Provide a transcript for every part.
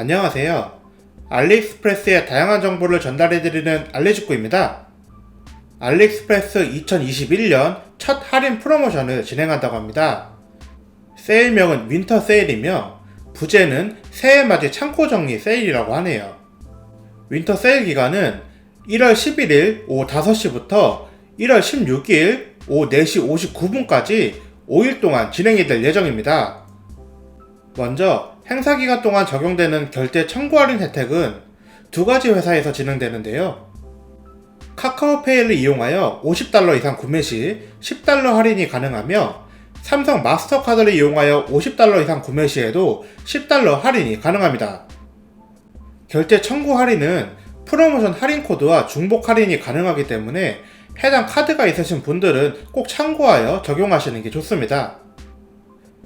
안녕하세요. 알리익스프레스의 다양한 정보를 전달해드리는 알리직구입니다. 알리익스프레스 2021년 첫 할인 프로모션을 진행한다고 합니다. 세일명은 윈터 세일이며 부제는 새해 맞이 창고 정리 세일이라고 하네요. 윈터 세일 기간은 1월 11일 오후 5시부터 1월 16일 오후 4시 59분까지 5일 동안 진행이 될 예정입니다. 먼저 행사 기간 동안 적용되는 결제 청구 할인 혜택은 두 가지 회사에서 진행되는데요. 카카오페이를 이용하여 50달러 이상 구매 시 10달러 할인이 가능하며 삼성 마스터카드를 이용하여 50달러 이상 구매 시에도 10달러 할인이 가능합니다. 결제 청구 할인은 프로모션 할인 코드와 중복 할인이 가능하기 때문에 해당 카드가 있으신 분들은 꼭 참고하여 적용하시는 게 좋습니다.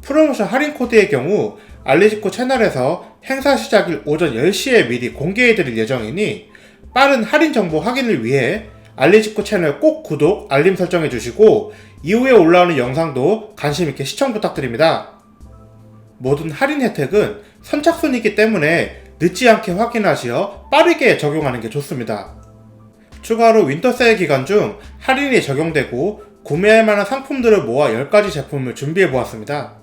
프로모션 할인 코드의 경우 알리직코 채널에서 행사 시작일 오전 10시에 미리 공개해드릴 예정이니 빠른 할인 정보 확인을 위해 알리직코 채널 꼭 구독, 알림 설정해 주시고 이후에 올라오는 영상도 관심 있게 시청 부탁드립니다. 모든 할인 혜택은 선착순이기 때문에 늦지 않게 확인하시어 빠르게 적용하는 게 좋습니다. 추가로 윈터 세일 기간 중 할인이 적용되고 구매할 만한 상품들을 모아 10가지 제품을 준비해 보았습니다.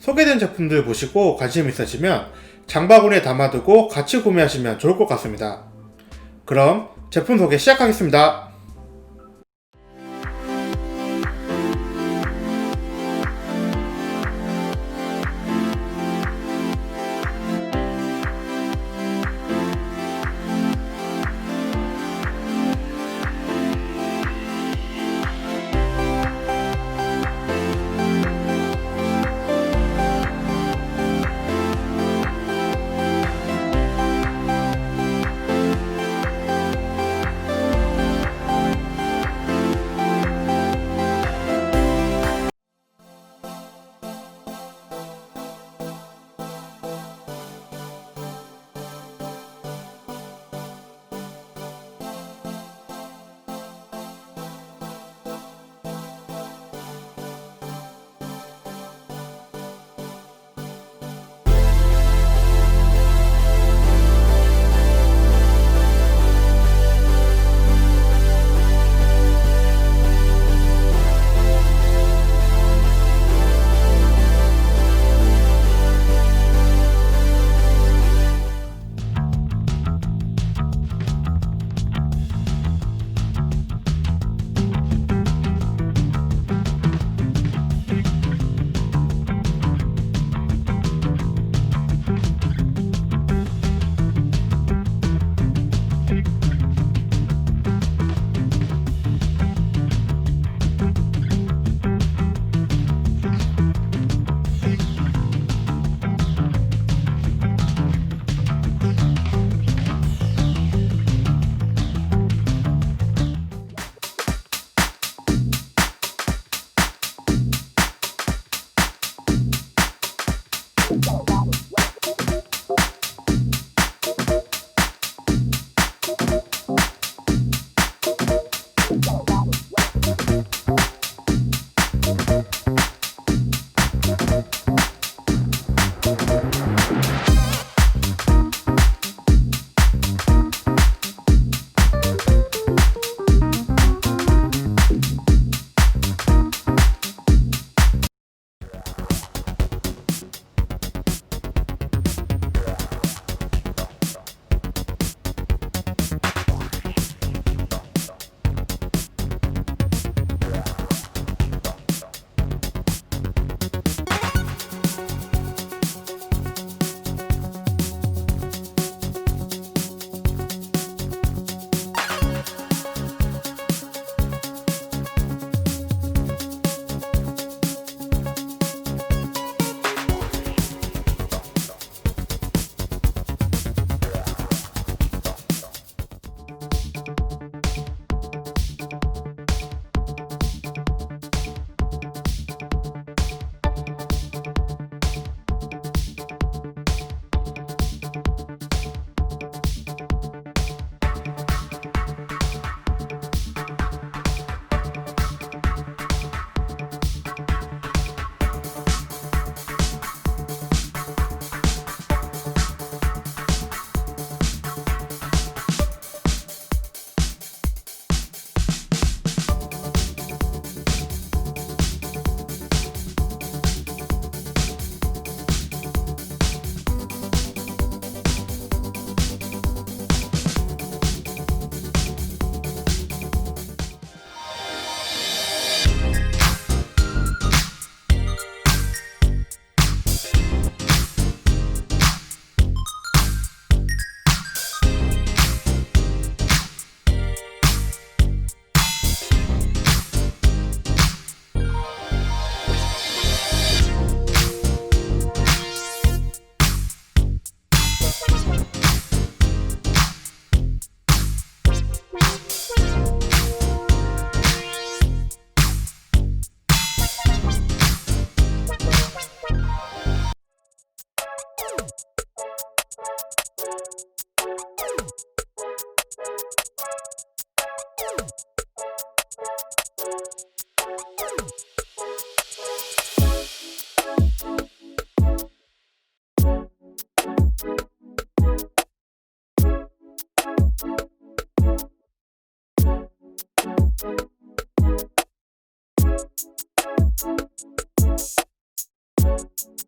소개된 제품들 보시고 관심 있으시면 장바구니에 담아두고 같이 구매하시면 좋을 것 같습니다. 그럼 제품 소개 시작하겠습니다. Bye. Thank you